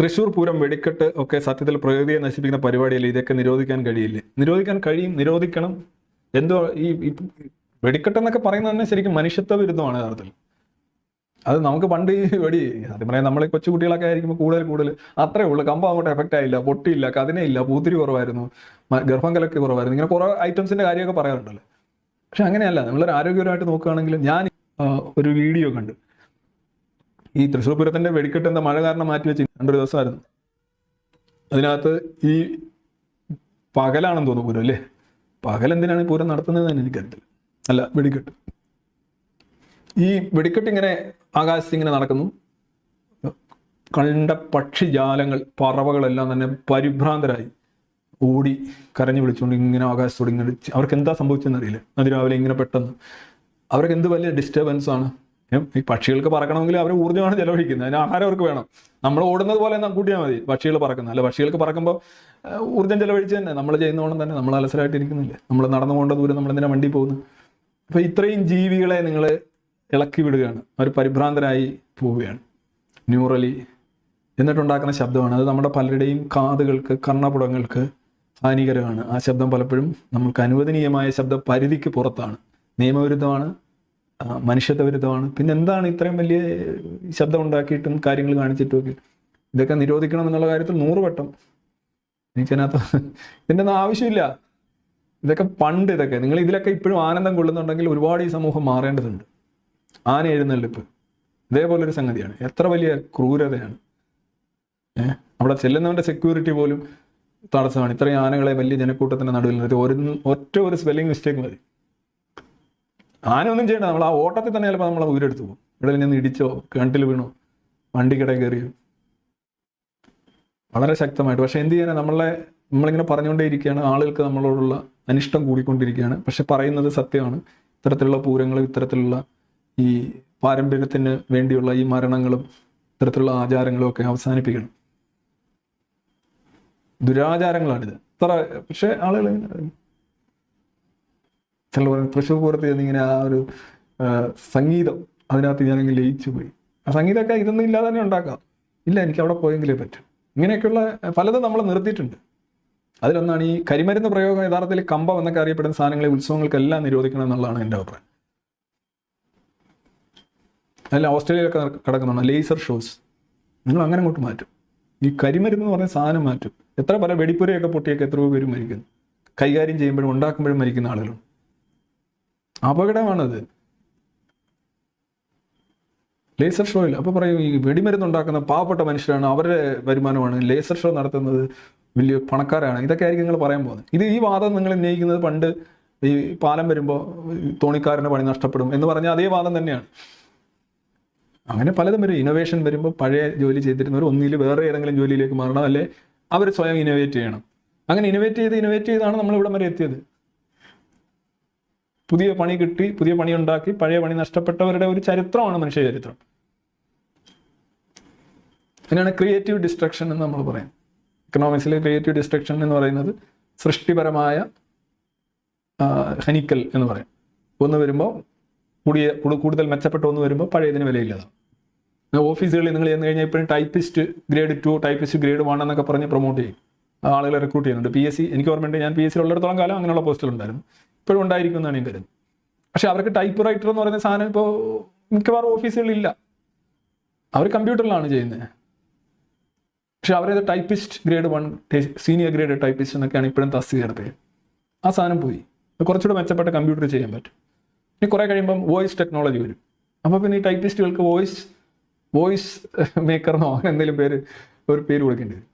തൃശ്ശൂർ പൂരം വെടിക്കെട്ട് ഒക്കെ സത്യത്തിൽ പ്രകൃതിയെ നശിപ്പിക്കുന്ന പരിപാടിയല്ലേ? ഇതൊക്കെ നിരോധിക്കാൻ കഴിയില്ലേ? നിരോധിക്കാൻ കഴിയും നിരോധിക്കണം. എന്തോ ഈ വെടിക്കെട്ടെന്നൊക്കെ പറയുന്നത് തന്നെ ശരിക്കും മനുഷ്യത്വ വിരുദ്ധമാണ് യഥാർത്ഥത്തിൽ. അത് നമുക്ക് പണ്ട് ഈ വെടി സത്യം പറയാം നമ്മളെ കൊച്ചുകുട്ടികളൊക്കെ ആയിരിക്കുമ്പോൾ കൂടുതൽ കൂടുതൽ അത്രേ ഉള്ളൂ. കമ്പ അങ്ങോട്ട് എഫക്റ്റ് ആയില്ല പൊട്ടിയില്ല കതിനയില്ല പൂത്തിരി കുറവായിരുന്നു ഗർഭം കലക്ക് കുറവായിരുന്നു. ഇങ്ങനെ കുറേ ഐറ്റംസിന്റെ കാര്യമൊക്കെ പറയാറുണ്ടല്ലോ. പക്ഷെ അങ്ങനെയല്ല. നമ്മളൊരു ആരോഗ്യപരമായിട്ട് നോക്കുകയാണെങ്കിൽ ഞാൻ ഒരു വീഡിയോ കണ്ടു. ഈ തൃശ്ശൂർ പൂരത്തിന്റെ വെടിക്കെട്ട് എന്താ മഴ കാരണം മാറ്റി വെച്ച് രണ്ടൊരു ദിവസമായിരുന്നു. അതിനകത്ത് ഈ പകലാണെന്ന് തോന്നുന്നു പൂരം അല്ലേ? പകൽ എന്തിനാണ് ഈ പൂരം നടത്തുന്നത് തന്നെ എനിക്കറിയത്തില്ല. അല്ല വെടിക്കെട്ട്. ഈ വെടിക്കെട്ട് ഇങ്ങനെ ആകാശത്ത് ഇങ്ങനെ നടക്കുന്നു. കണ്ട പക്ഷിജാലങ്ങൾ പറവകളെല്ലാം തന്നെ പരിഭ്രാന്തരായി ഓടി കരഞ്ഞു വിളിച്ചുകൊണ്ട് ഇങ്ങനെ ആകാശത്തോട് ഇങ്ങനെ അവർക്ക് എന്താ സംഭവിച്ചതെന്ന് അറിയില്ല. അതിരാവിലെ ഇങ്ങനെ പെട്ടെന്ന്. അവർക്ക് എന്ത് വലിയ ഡിസ്റ്റർബൻസ് ആണ്? ഈ പക്ഷികൾക്ക് പറക്കണമെങ്കിൽ അവർ ഊർജമാണ് ചെലവഴിക്കുന്നത്. അതിന് ആഹാരം അവർക്ക് വേണം. നമ്മൾ ഓടുന്നത് പോലെ കൂട്ടിയാൽ മതി പക്ഷികൾ പറക്കുന്നത് അല്ല പക്ഷികൾക്ക് പറക്കുമ്പോൾ ഊർജം ചെലവഴിച്ച് തന്നെ. നമ്മൾ ചെയ്യുന്നതുകൊണ്ട് തന്നെ. നമ്മൾ അലസരായിട്ടിരിക്കുന്നില്ലേ നമ്മൾ നടന്നു പോകേണ്ട ദൂരം നമ്മൾ എന്തിനാ വണ്ടി പോകുന്നത് അപ്പോൾ ഇത്രയും ജീവികളെ നിങ്ങൾ ഇളക്കി വിടുകയാണ്. അവർ പരിഭ്രാന്തരായി പോവുകയാണ്. ന്യൂറലി എന്നിട്ടുണ്ടാക്കുന്ന ശബ്ദമാണ്. അത് നമ്മുടെ പലരുടെയും കാതുകൾക്ക് കർണപുടങ്ങൾക്ക് ഹാനികരമാണ്. ആ ശബ്ദം പലപ്പോഴും നമുക്ക് അനുവദനീയമായ ശബ്ദ പരിധിക്ക് പുറത്താണ്. നിയമവിരുദ്ധമാണ്. മനുഷ്യത്വ പിന്നെ എന്താണ് ഇത്രയും വലിയ ശബ്ദം ഉണ്ടാക്കിയിട്ടും കാര്യങ്ങൾ കാണിച്ചിട്ടും ഒക്കെ ഇതൊക്കെ നിരോധിക്കണം എന്നുള്ള കാര്യത്തിൽ നൂറ് വട്ടം. എനിക്കതിനകത്ത് ഇതിന്റെ ഒന്നും ആവശ്യമില്ല. ഇതൊക്കെ പണ്ട് ഇതൊക്കെ. നിങ്ങൾ ഇതിലൊക്കെ ഇപ്പോഴും ആനന്ദം കൊള്ളുന്നുണ്ടെങ്കിൽ ഒരുപാട് ഈ സമൂഹം മാറേണ്ടതുണ്ട്. ആന എഴുന്നള്ളിപ്പ്. ഇതേപോലൊരു സംഗതിയാണ്. എത്ര വലിയ ക്രൂരതയാണ്. ഏഹ് അവിടെ ചെല്ലുന്നവന്റെ സെക്യൂരിറ്റി പോലും തടസ്സമാണ്. ഇത്രയും ആനകളെ വലിയ ജനക്കൂട്ടത്തിന്റെ നടുവിൽ നിർത്തി. ഒരു ഒറ്റ ഒരു സ്പെല്ലിംഗ് മിസ്റ്റേക്ക് മതി. ആന ഒന്നും ചെയ്യണ്ട. നമ്മൾ ആ ഓട്ടത്തിൽ തന്നെ ചിലപ്പോൾ നമ്മളെ ഉയരെടുത്ത് പോകും. ഇവിടെ നിന്ന് ഇടിച്ചോ കിണറ്റിൽ വീണോ വണ്ടിക്കിടയിൽ കയറിയോ. വളരെ ശക്തമായിട്ട്. പക്ഷെ എന്ത് ചെയ്യാനാണ് നമ്മളെ നമ്മളിങ്ങനെ പറഞ്ഞുകൊണ്ടേയിരിക്കുകയാണ്. ആളുകൾക്ക് നമ്മളോടുള്ള അനിഷ്ടം കൂടിക്കൊണ്ടിരിക്കുകയാണ്. പക്ഷെ പറയുന്നത് സത്യമാണ്. ഇത്തരത്തിലുള്ള പൂരങ്ങളും ഇത്തരത്തിലുള്ള ഈ പാരമ്പര്യത്തിന് വേണ്ടിയുള്ള ഈ മരണങ്ങളും ഇത്തരത്തിലുള്ള ആചാരങ്ങളും ഒക്കെ അവസാനിപ്പിക്കണം. ദുരാചാരങ്ങളാണിത്. ഇത്ര പക്ഷെ ആളുകൾ ചില പറയും തൃശ്ശൂർ പൂരത്ത് ചെന്നിങ്ങനെ ആ ഒരു സംഗീതം അതിനകത്ത് ഞാനങ്ങ് ലയിച്ചു പോയി. ആ സംഗീതമൊക്കെ ഇതൊന്നും ഇല്ലാതെ തന്നെ ഉണ്ടാക്കാം. ഇല്ല എനിക്ക് അവിടെ പോയെങ്കിലേ പറ്റും. ഇങ്ങനെയൊക്കെയുള്ള പലതും നമ്മൾ നിർത്തിയിട്ടുണ്ട്. അതിലൊന്നാണ് ഈ കരിമരുന്ന് പ്രയോഗം യഥാർത്ഥത്തിൽ കമ്പം എന്നൊക്കെ അറിയപ്പെടുന്ന സാധനങ്ങളെ ഉത്സവങ്ങൾക്കെല്ലാം നിരോധിക്കണം എന്നുള്ളതാണ് എന്റെ അഭിപ്രായം. അല്ല ഓസ്ട്രേലിയയിലൊക്കെ കിടക്കുന്നതാണ് ലേസർ ഷോസ്. നിങ്ങൾ അങ്ങനെ അങ്ങോട്ട് മാറ്റും. ഈ കരിമരുന്ന് എന്ന് പറഞ്ഞ സാധനം മാറ്റും. എത്ര പല വെടിപ്പുരയൊക്കെ പൊട്ടിയൊക്കെ എത്രയോ പേര് മരിക്കുന്നു. കൈകാര്യം ചെയ്യുമ്പോഴും ഉണ്ടാക്കുമ്പോഴും മരിക്കുന്ന ആളുകളുണ്ട്. അപകടമാണത്. ലേസർ ഷോയിൽ അപ്പോൾ പറയും ഈ വെടിമരുന്ന് ഉണ്ടാക്കുന്ന പാവപ്പെട്ട മനുഷ്യരാണ് അവരുടെ വരുമാനമാണ് ലേസർ ഷോ നടത്തുന്നത് വലിയ പണക്കാരാണ്. ഇതൊക്കെ ആയിരിക്കും നിങ്ങൾ പറയാൻ പോകുന്നത്. ഇത് ഈ വാദം നിങ്ങൾ ഉന്നയിക്കുന്നത് പണ്ട് ഈ പാലം വരുമ്പോൾ തോണിക്കാരന്റെ പണി നഷ്ടപ്പെടും എന്ന് പറഞ്ഞ അതേ വാദം തന്നെയാണ്. അങ്ങനെ പലതും വരും. ഇന്നോവേഷൻ വരുമ്പോൾ പഴയ ജോലി ചെയ്തിരുന്നവർ ഒന്നിൽ വേറെ ഏതെങ്കിലും ജോലിയിലേക്ക് മാറണം. അല്ലെ? അവർ സ്വയം ഇന്നോവേറ്റ് ചെയ്യണം. അങ്ങനെ ഇന്നോവേറ്റ് ചെയ്ത് ഇന്നോവേറ്റ് ചെയ്താണ് നമ്മൾ ഇവിടം വരെ എത്തിയത്. പുതിയ പണി കിട്ടി പുതിയ പണി ഉണ്ടാക്കി പഴയ പണി നഷ്ടപ്പെട്ടവരുടെ ഒരു ചരിത്രമാണ് മനുഷ്യ ചരിത്രം. അതിനാണ് ക്രിയേറ്റീവ് ഡിസ്ട്രക്ഷൻ എന്ന് നമ്മൾ പറയും ഇക്കണോമിക്സിലെ ക്രിയേറ്റീവ് ഡിസ്ട്രക്ഷൻ എന്ന് പറയുന്നത് സൃഷ്ടിപരമായ ഹനിക്കൽ എന്ന് പറയും. ഒന്ന് വരുമ്പോൾ കൂടിയ കൂടുതൽ മെച്ചപ്പെട്ട ഒന്ന് വരുമ്പോൾ പഴയതിന് വിലയില്ലാതാവും. ഓഫീസുകളിൽ നിങ്ങൾ ചെന്ന് കഴിഞ്ഞാൽ ഇപ്പോഴും typist grade two typist grade one എന്നൊക്കെ പറഞ്ഞ് പ്രൊമോട്ട് ചെയ്യും. ആളുകളെ റിക്രൂട്ട് ചെയ്യുന്നുണ്ട്. പി എസ് സി എനിക്ക് ഓർമ്മയുണ്ട് ഞാൻ പി എസ് സി ഉള്ളിടത്തോളം കാലം അങ്ങനെയുള്ള പോസ്റ്റുകൾ ഉണ്ടായിരുന്നു ഇപ്പോഴും ഉണ്ടായിരിക്കും എന്നാണ് ഞാൻ കരുതുന്നത്. പക്ഷെ അവർക്ക് ടൈപ്പ് റൈറ്റർ എന്ന് പറയുന്ന സാധനം ഇപ്പോൾ മിക്കവാറും ഓഫീസുകളിലില്ല അവർ കമ്പ്യൂട്ടറിലാണ് ചെയ്യുന്നത്. പക്ഷെ അവരത് typist grade one senior grade typist എന്നൊക്കെയാണ് ഇപ്പോഴും തസ്തികയുടെ പേര് ആ സാധനം പോയി. കുറച്ചുകൂടെ മെച്ചപ്പെട്ട കമ്പ്യൂട്ടർ ചെയ്യാൻ പറ്റും. ഇനി കുറേ കഴിയുമ്പം വോയിസ് ടെക്നോളജി വരും. അപ്പോൾ പിന്നെ ഈ ടൈപ്പിസ്റ്റുകൾക്ക് വോയിസ് വോയിസ് മേക്കറിനോ അങ്ങനെ എന്തെങ്കിലും പേര് ഒരു പേര് കൊടുക്കേണ്ടി വരും.